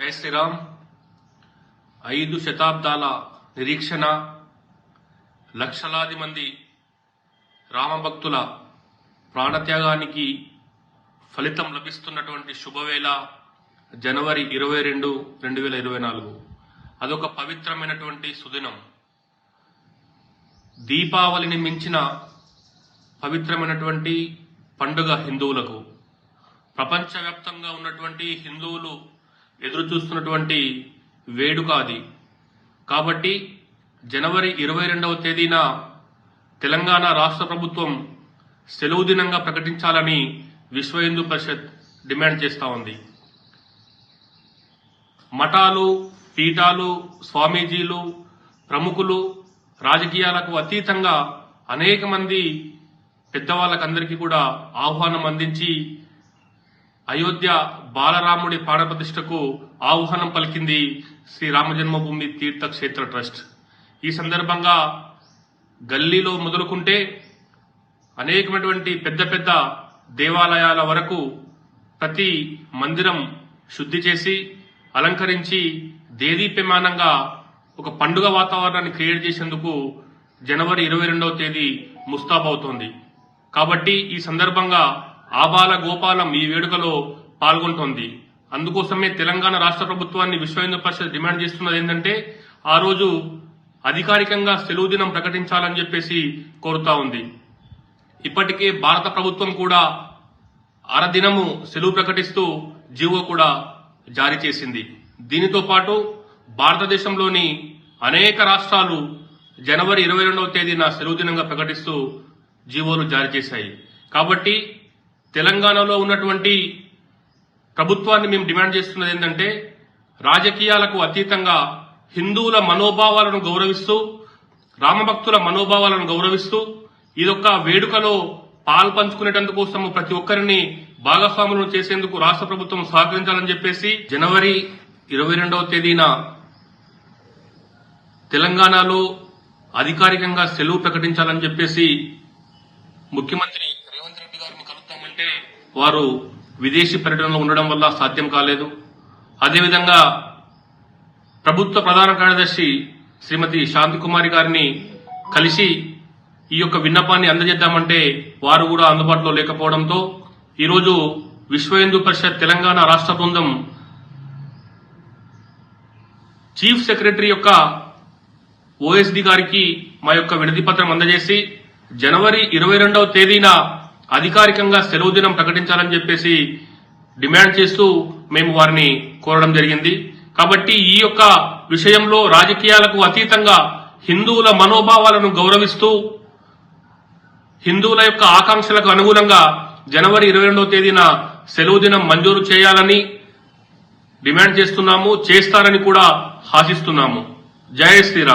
జై శ్రీరామ్. ఐదు శతాబ్దాల నిరీక్షణ లక్షలాది మంది రామభక్తుల ప్రాణత్యాగానికి ఫలితం లభిస్తున్నటువంటి శుభవేళ జనవరి ఇరవై రెండు రెండు వేల ఇరవై నాలుగు. అదొక పవిత్రమైనటువంటి సుదినం. దీపావళిని మించిన పవిత్రమైనటువంటి పండుగ హిందువులకు. ప్రపంచవ్యాప్తంగా ఉన్నటువంటి హిందువులు ఎదురు చూస్తున్నటువంటి వేడుక అది. కాబట్టి జనవరి ఇరవై రెండవ తేదీన తెలంగాణ రాష్ట్ర ప్రభుత్వం సెలవు దినంగా ప్రకటించాలని విశ్వ హిందూ పరిషత్ డిమాండ్ చేస్తూ ఉంది. మఠాలు పీఠాలు స్వామీజీలు ప్రముఖులు రాజకీయాలకు అతీతంగా అనేక మంది పెద్దవాళ్ళకందరికీ కూడా ఆహ్వానం అందించి అయోధ్య బాలరాముడి ప్రాణప్రతిష్టకు ఆహ్వానం పలికింది శ్రీ రామజన్మభూమి జన్మభూమి ట్రస్ట్. ఈ సందర్భంగా గల్లీలో మొదలుకుంటే అనేకమైనటువంటి పెద్ద పెద్ద దేవాలయాల వరకు ప్రతి మందిరం శుద్ధి చేసి అలంకరించి దేదీప్యమానంగా ఒక పండుగ వాతావరణాన్ని క్రియేట్ చేసేందుకు జనవరి ఇరవై రెండవ తేదీ ముస్తాబవుతోంది. కాబట్టి ఈ సందర్భంగా ఆబాల గోపాలం ఈ వేడుకలో పాల్గొంటోంది. అందుకోసమే తెలంగాణ రాష్ట్ర ప్రభుత్వాన్ని విశ్వ హిందూ పరిషత్ డిమాండ్ చేస్తున్నది ఏంటంటే ఆ రోజు అధికారికంగా సెలవు దినం ప్రకటించాలని చెప్పేసి కోరుతా ఉంది. ఇప్పటికే భారత ప్రభుత్వం కూడా అరదినము సెలవు ప్రకటిస్తూ జీవో కూడా జారీ చేసింది. దీనితో పాటు భారతదేశంలోని అనేక రాష్ట్రాలు జనవరి ఇరవై రెండవ తేదీన సెలవు దినంగా ప్రకటిస్తూ జీవోలు జారీ చేశాయి. కాబట్టి తెలంగాణలో ఉన్నటువంటి ప్రభుత్వాన్ని మేము డిమాండ్ చేస్తున్నది ఏంటంటే రాజకీయాలకు అతీతంగా హిందువుల మనోభావాలను గౌరవిస్తూ రామభక్తుల మనోభావాలను గౌరవిస్తూ ఇదొక వేడుకలో పాల్పంచుకునేటందుకోసము ప్రతి ఒక్కరిని భాగస్వాములను చేసేందుకు రాష్ట్ర ప్రభుత్వం సహకరించాలని చెప్పేసి జనవరి ఇరవై రెండవ తేదీన తెలంగాణలో అధికారికంగా సెలవు ప్రకటించాలని చెప్పేసి ముఖ్యమంత్రి వారు విదేశీ పర్యటనలో ఉండడం వల్ల సాధ్యం కాలేదు. అదేవిధంగా ప్రభుత్వ ప్రధాన కార్యదర్శి శ్రీమతి శాంతికుమారి గారిని కలిసి ఈ యొక్క విన్నపాన్ని అందజేద్దామంటే వారు కూడా అందుబాటులో లేకపోవడంతో ఈరోజు విశ్వ హిందూ పరిషత్ తెలంగాణ రాష్ట్ర బృందం చీఫ్ సెక్రటరీ యొక్క ఓఎస్డి గారికి మా యొక్క వినతి పత్రం అందజేసి జనవరి ఇరవై రెండవ తేదీన అధికారికంగా సెలవు దినం ప్రకటించాలని చెప్పేసి డిమాండ్ చేస్తూ మేము వారిని కోరడం జరిగింది. కాబట్టి ఈ యొక్క విషయంలో రాజకీయాలకు అతీతంగా హిందువుల మనోభావాలను గౌరవిస్తూ హిందువుల యొక్క ఆకాంక్షలకు అనుగుణంగా జనవరి ఇరవై రెండవ తేదీన సెలవు దినం మంజూరు చేయాలని డిమాండ్ చేస్తున్నాము చేస్తారని కూడా ఆశిస్తున్నాము. జయ శ్రీరామ్.